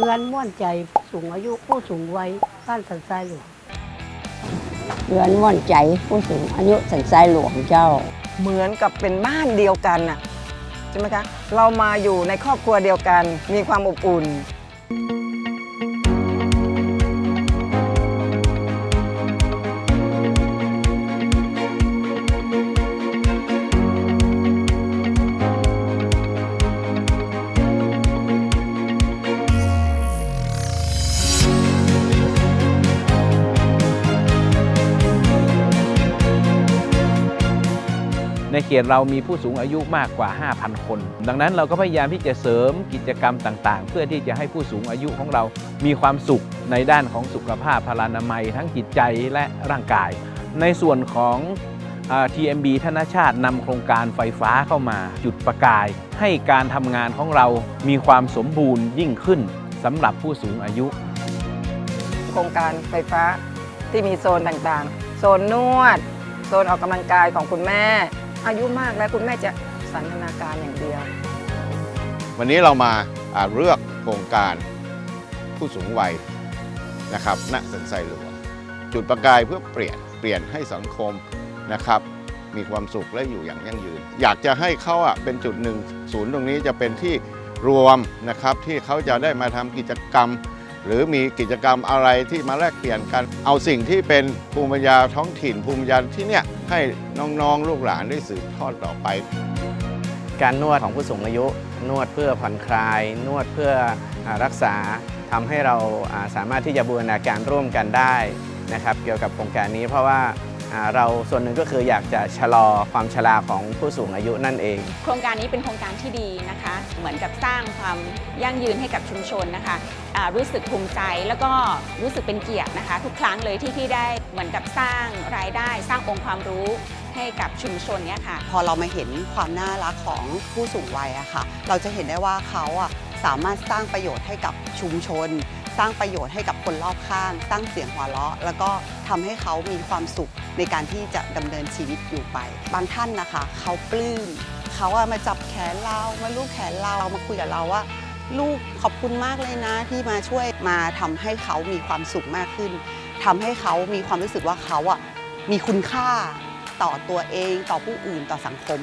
เงินม่วนใจสูงอายุผู้สูงวัยบ้านสันทรายหลวงเรือนม่วนใจผู้สูงอายุสันทรายหลวงเจ้า เหมือนกับเป็นบ้านเดียวกันน่ะใช่ไหมคะ เรามาอยู่ในครอบครัวเดียวกัน มีความอบอุ่น ในเขตเรามีผู้สูงอายุมากกว่า 5,000 คน ดังนั้นเราก็พยายามที่จะเสริมกิจกรรมต่างๆ เพื่อที่จะให้ผู้สูงอายุของเรามีความสุขในด้านของสุขภาพพลานามัย ทั้งจิตใจและร่างกาย ในส่วนของอ่า TMB ธนชาตินำโครงการไฟฟ้าเข้ามา จุดประกาย ให้การทำงานของเรามีความสมบูรณ์ยิ่งขึ้นสำหรับผู้สูงอายุ โครงการไฟฟ้าที่มีโซนต่างๆ โซนนวด โซนออกกำลังกายของคุณแม่ อายุมากแล้วคุณแม่จะสันทนาการอย่างเดียว วันนี้เรามาอ่าเลือกโครงการผู้สูงวัยนะครับณสันทรายหลวงจุดประกายเพื่อเปลี่ยนเปลี่ยนให้สังคมนะครับ มีความสุขและอยู่อย่างยั่งยืน อยากจะให้เขาอะเป็นจุดหนึ่งศูนย์ตรงนี้จะเป็นที่รวมนะครับที่เขาจะได้มาทำกิจกรรม หรือมีกิจกรรมอะไรที่มาแลกเปลี่ยนกัน เอาสิ่งที่เป็นภูมิปัญญาท้องถิ่นภูมิปัญญาที่เนี่ยให้น้องๆลูกหลานได้สืบทอดต่อไป การนวดของผู้สูงอายุ นวดเพื่อผ่อนคลาย นวดเพื่ออรักษาทำให้เราสามารถที่จะบูรณาการร่วมกันได้นะครับ เกี่ยวกับโครงการนี้เพราะว่า เราส่วนหนึ่งก็คืออยากจะชะลอความชราของผู้สูงอายุนั่นเอง โครงการนี้เป็นโครงการที่ดีนะคะ เหมือนกับสร้างความยั่งยืนให้กับชุมชนนะคะอ่ารู้สึกภูมิใจแล้วก็รู้สึกเป็นเกียรตินะคะ ทุกครั้งเลยที่พี่ได้เหมือนกับสร้างรายได้ สร้างองค์ความรู้ให้กับชุมชนเนี่ยค่ะ พอเรามาเห็นความน่ารักของผู้สูงวัยอะค่ะ เราจะเห็นได้ว่าเขาอะสามารถสร้างประโยชน์ให้กับชุมชน สร้างประโยชน์ให้กับคนรอบข้าง สร้างเสียงหัวเราะ แล้วก็ทำให้เขามีความสุขในการที่จะดำเนินชีวิตอยู่ไป บางท่านนะคะ เขาปลื้มเขาอะมาจับแขนเรามาลูบแขนเรามาคุยกับเราว่า ลูกขอบคุณมากเลยนะที่มาช่วยมาทำให้เขามีความสุขมากขึ้นทำให้เขามีความรู้สึกว่าเขาอะมีคุณค่าต่อตัวเองต่อผู้อื่นต่อสังคม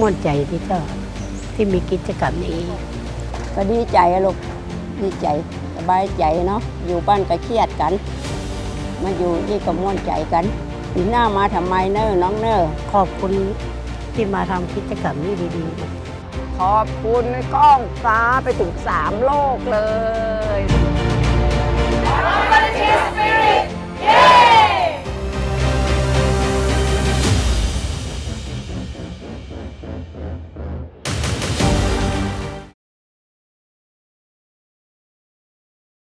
ม่วนใจที่เจ้าที่มีกิจกรรมนี้ก็ดีใจอะลูกดีใจสบายใจเนาะอยู่บ้านก็เครียดกัน มาอยู่นี่ก็ม่วนใจกันปีหน้ามาทำไมเนอน้องเนอขอบคุณที่มาทำกิจกรรมนี้ดีๆขอบคุณกล้องฟ้าไปถึง3โลกเลย